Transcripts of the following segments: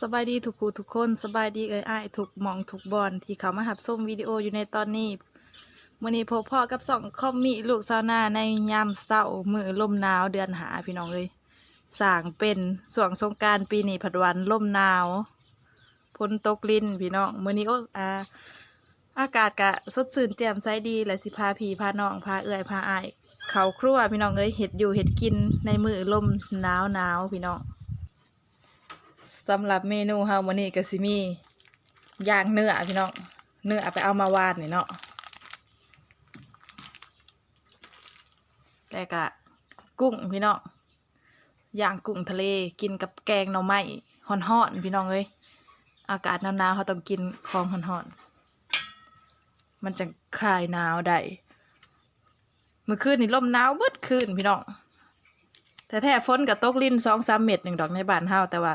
สบายดีทุกผู้ทุกคนสบายดีเอ้ยอ้ายทุกมองทุกบอลที่เขามาหับส้มวิดีโออยู่ในตอนนี้มื่อนี้พบพ่อกับสองคอมมีลูกสาวหน้าในยามเศร้ามือลมหนาวเดือนหาพี่น้องเลยสางเป็นส่วงสงการปีนี้ผัดวันลมหนาวพ้นตกลินพี่น้องมื่อนี้โอ้อาอากาศกะสดชื่นแจ่มใสดีและสิพาพี่พาน้องพาเอื้อยพาอ้ายเขาครัวพี่น้องเอ้ยเห็ดอยู่เห็ดกินในมือลมหนาวหนาวพี่น้อง สำหรับเมนูเฮามื้อนี้ก็สิมีย่างเนื้อพี่น้องเนื้อไปเอามาวานนี่เนาะแล้วก็กุ้งพี่น้องย่างกุ้งทะเลกินกับแกงหน่อไม้ฮ้อนๆพี่น้องเอ้ยอากาศหนาวๆเขาต้องกินของฮ้อนๆมันจะคลายหนาวได้เมื่อคืนนี่ลมหนาวเบิดคืนพี่น้องแต่แท้ฝนกับตกลิ้นสองสามเม็ดหนึ่งดอกในบ้านเฮาแต่ว่า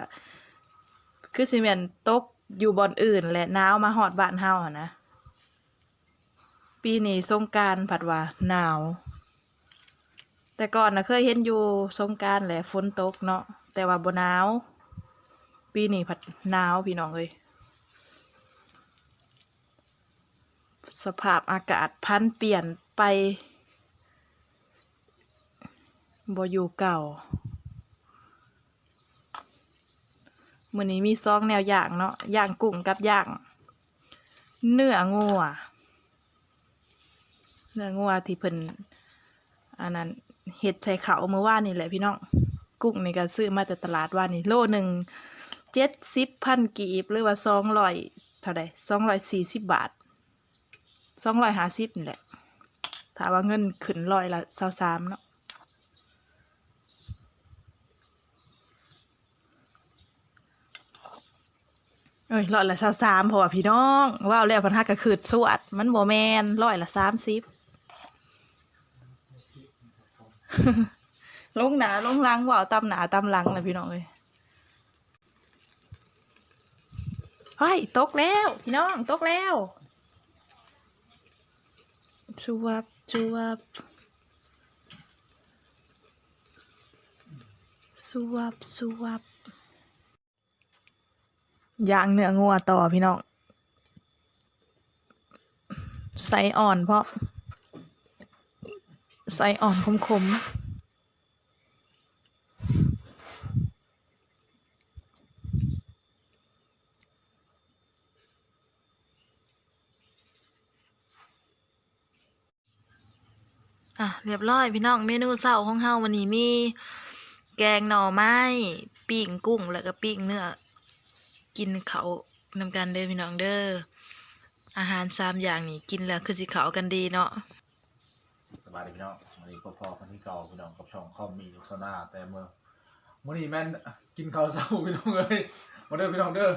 คือสิเมนตกอยู่บอนอื่น และหนาวมาหอดบ้านเฮาอะนะ ปีนี้สงการผัดว่าหนาว แต่ก่อนนะเคยเห็นอยู่สงการแหละฝนตกเนาะแต่ว่าบ่หนาว ปีนี้ผัดหนาวพี่น้องเลยสภาพอากาศพันเปลี่ยนไปบ่อยู่เก่า มือนี้มีซองแนวอย่างเนาะย่างกุ้งกับย่างเนื้องัวเนื้องัวที่เพิ่นอันนั้นเฮ็ดใส่เขาเมื่อวานนี่แหละพี่น้องกุ้งในี่ก็ซื้อมาแต่ตลาดว่านี่โลหนึ่งเจ็ดสิบพันกีบหรือว่าสองร้อยเท่าใดสองร้อยสี่สิบบาทสองร้อยห้าสิบนี่แหละถ้าว่าเงินขึ้นร้อยละสาสามเนาะ เอ้ยร้อยละสาสามเพราะว่าพี่น้องว่าวแล้วพันห้ากระขืดสวด มันโมแมนร้อยละสามสิบลงหนาลงหลังว่าวตำหนาตำหลังนะพี่น้องเอ้ยเฮ้ยตกแล้ว พี่น้องตกแล้วชวบชวบสวบสวบ ย่างเนื้องัวต่อพี่น้องใส่อ่อนเพราะใส่อ่อนคมๆอะเรียบร้อยพี่น้องเมนูเช้าของเฮาวันนี้มี แกงหน่อไม้ปิ้งกุ้งแล้วก็ปิ้งเนื้อ กินเขาวนำกันเด้อพี่น้องเด้ออาหารสามอย่างนี่กินแล้วคือสิเขากันดีเนาะสบายดีพี่น้องวันนี้ก็พอคนที่เก่าพี่น้องกับช่องคอมมีลูกซานาแต่เมื่อมื่อนี้แม่นกินข้าวเช้าพี่น้องเลยมาเด้อพี่น้องเด้อ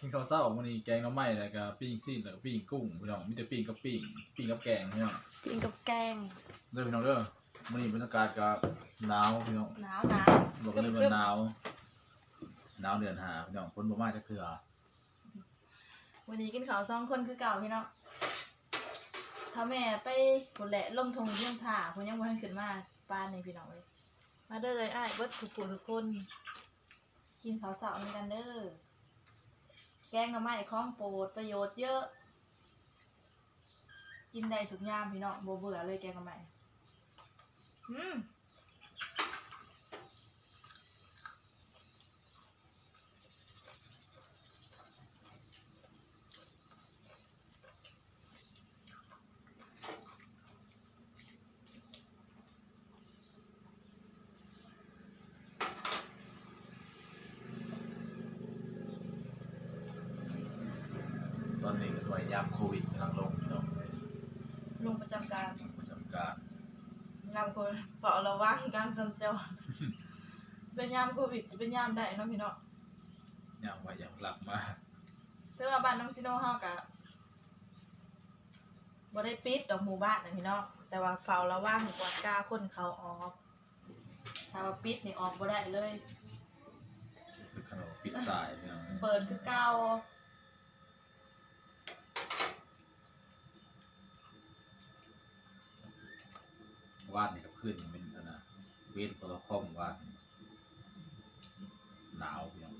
กินข้าวเช้ามื่อนี้แกงหน้ำไม้แล้วก็ปิ้งซีนแล้วก็ปิ้งกุ้งพี่น้องมีแต่ปิ้งกับปิ้งปิ้งกับแกงพี่น้องปิ้งกับแกงเด้อพี่น้องเด้อมื่อนี้บรรยากาศก็หนาวพี่น้องหนาวหนาวบอกกันเลยว่าหนาว หนาวเดือนหาพี่น้องฝนบ่มาจะเถื่อวันนี้กินข้าวสองคนคือเก่าพี่น้องถ้าแม่ไปผลแหละลงทงเรื่องผ่าคนยังบ่ทันขึ้นมาป้านในพี่น้องเลยมาเด้อเลยอ้ายเบิดทุกผู้ทุกคน กินข้าวเสาร์เหมือนกันเด้อแกงหน่อไม้ของโปรดประโยชน์เยอะ กินได้ทุกยามพี่น้องบ่เบื่อเลยแกงหน่อไม้อืม ยยามโควิดกำลังลงพี่น้องเลยลงประจำการประจำการยามโควิดเป่าระวังการสัญจรเป็นยามโควิดจะเป็นยามได้เนาะพี่เนาะยามไว้ยามหลับมาซึ่งว่าบ้านน้องซิโนเฮากะบ่ได้ปิดดอกหมู่บ้านนะพี่เนาะแต่ว่าเฝ้าระวังกวาดกล้าคนเขาออกถ้าว่าปิดนี่ออกบ่ได้เลยคือขนมปิดตายพี่น้องเปิดคือเก่า วาดนี่กับเพื่อนยังเป็นอันนะเวทโปรโตคอมวาดหนาวพี่น้อง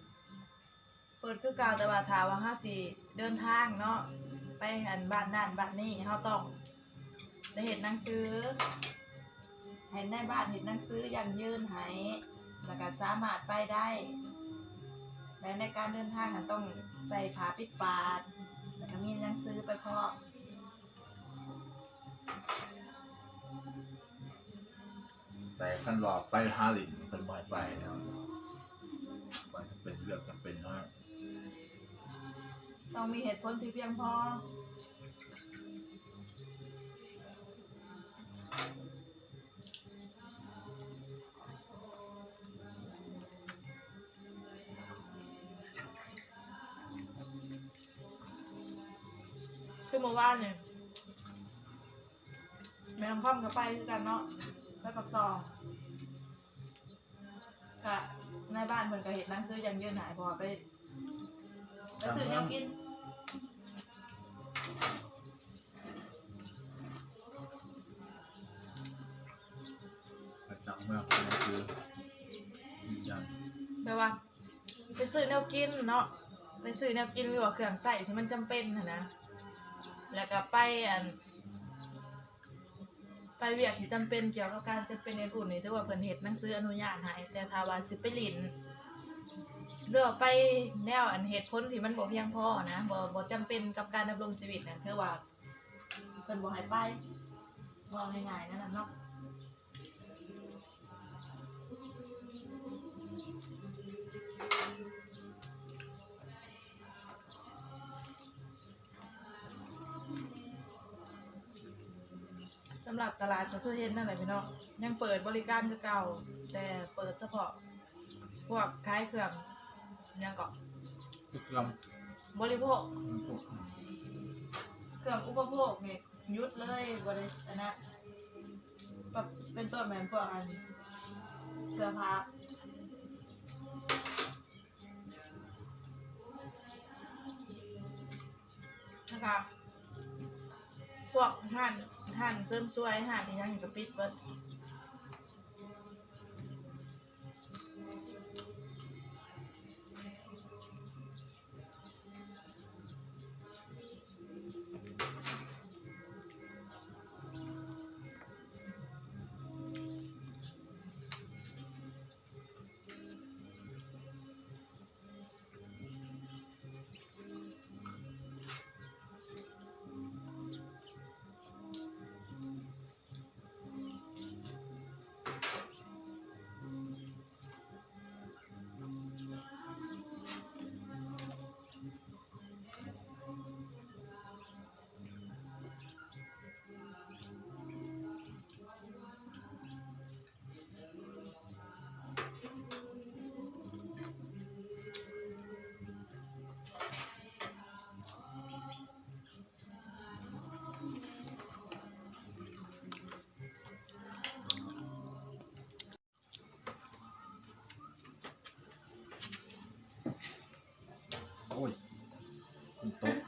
เปิดคือเก่าแต่ว่าถามว่าเฮาสิเดินทางเนาะไปหันบ้านนั่นบ้านนี้เฮาต้องได้เห็นหนังสือเห็นได้บ้านเห็นหนังสืออย่างยืนให้แล้วก็สามารถไปได้ และในการเดินทางนั้นต้องใส่ผ้าปิดปากแล้วก็มีหนังสือไปพร้อม แต่ขั้นรอไปฮาลินเป็นบ่อยไปนะครับมันจะเป็นเรื่องจำเป็นนะต้องมีเหตุผลที่เพียงพอคือเมื่อวานเนี่ยแม่ลำค่อมกับไปคือกันเนาะ ไปปักซองกะในบ้านเพิ่นก็เห็นหนังซื้ออยังยืนหายพอไปไปซื้อแนวกินประจำเมื่อคือคือยืนยันแปลว่า ไปซื้อแนวกินเนาะไปซื้อแนวกินหรือว่าเครื่องใส่ที่มันจำเป็นหั้นนะแล้วก็ไปอัน ไปเวียกที่จำเป็นเกี่ยวกับการจะเป็นเอ็นอุ่นนี่ถือว่าเพิ่นเฮ็ดหนังสืออนุญาตให้แต่ถ้าว่าสิไปลินเลือกไปแนวอันเหตุผลที่มันบ่เพียงพอนะบ่บ่จำเป็นกับการดำรงชีวิตนะคือว่าเพิ่นบ่ให้ไปบ่ง่ายๆนั่นน่ะเนาะ สำหรับตลาดจะทั่วเห็นนั่นแหละพี่น้องยังเปิดบริการคือเก่า แต่เปิดเฉพาะพวกขายเครื่องหยังก็ทุกคบริโภคำพวกเครื่องอุปโภคนี่หยุดเลยบริอันนะแบบเป็นต้นแมนพวกอันเสื้อผ้านะคะพวกห่าน ห่นเสริมสวยห่านอีหยังก็ปิดเบิด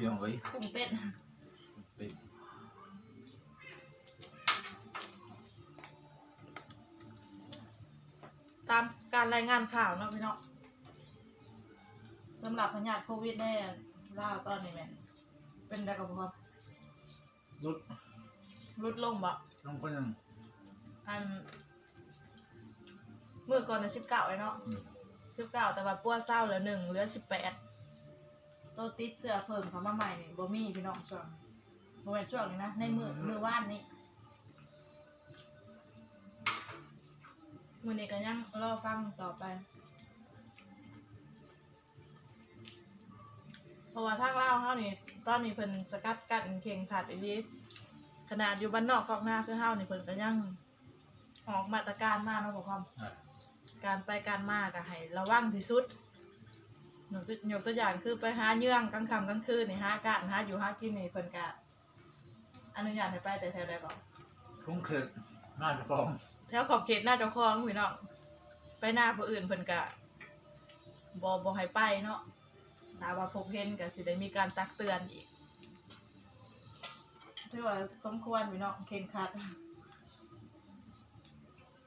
คุณโต๊ะเพียงเอ้ยกุ้งเต้นเต็มตามการรายงานข่าวเนาะพี่เนาะสำหรับพยาธิโควิดแน่ล่าวตอนนี้แม่นเป็นได้กับพอรถลดลงบ่น้องคนยังอันเมื่อก่อนน่ะสิบเก้าไอ้เนาะอืม สิบเก้าแต่ว่าปัวเศร้าเหลือหนึ่งเหลือสิบแปด ตัวติดเสื้อเพิ่มเขามาใหม่นี่บ่มีพี่น้องช่วงบ่แม่นช่วงนี้นะ ในมือมือว่านนี้มื้อนี้ก็ยังรอฟังต่อไป เพราะว่าทางลาวเฮานี่ ตอนนี้เพิ่นสกัดกั้นเข่งขัดอีหลีขนาดอยู่บ้านนอกกอกหน้าคือเฮานี่เพิ่นก็ยังออกมาตรการมาเนาะบอกความอะการไปการมาก็ให้ระวังที่สุด ยกตัวยกตัวอย่างคือไปหาเยื่องกลางค่ำกลางคืนนี่หาการหาอยู่หากินนี่เพิ่นก็อนุญาตให้ไปแต่แถวใดก่อนทุ่งเคร็ดน่าจะฟ้องแถวขอบเขตหน้าเจ้าของพี่น้องไปหน้าผู้อื่นเพิ่นก็บ่บ่ให้ไปเนาะถ้าว่าพบเห็นก็สิได้มีการตักเตือนอีกถือว่าสมควรพี่น้องเข่งครัด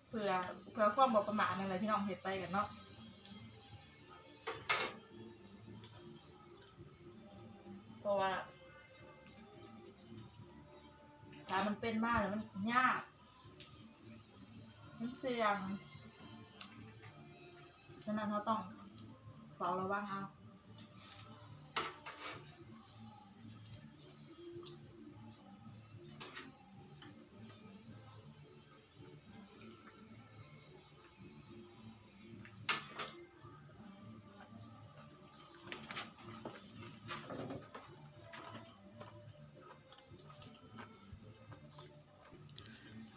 เพื่อเพื่อความบ่ประมาทนั่นแหละพี่น้องเฮ็ดไปกันเนาะ เพราะว่าถ้ามันเป็นมากแล้วมันยาก มันเสี่ยง ฉะนั้นเขาต้องเฝ้าระวังเอา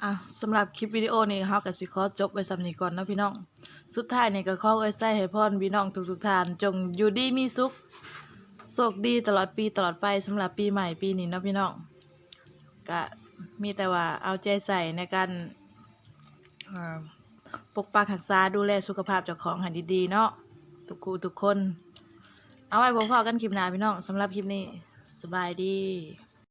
อะสำหรับคลิปวิดีโอนี้เฮาก็สิขอจบไว้สำนี้ก่อนนะพี่น้อง สุดท้ายนี่ก็ขอเอวยใส่ให้พรพี่น้องทุกๆท่าน จงอยู่ดีมีสุขโชคดีตลอดปีตลอดไปสำหรับปีใหม่ปีนี้เนาะพี่น้องก็มีแต่ว่าเอาใจใส่ในการปกปักรักษาดูแลสุขภาพเจ้าของให้ดีๆเนาะทุกคู่ทุกคน เอาไว้พบพอกันคลิปหน้าพี่น้องสำหรับคลิปนี้สบายดี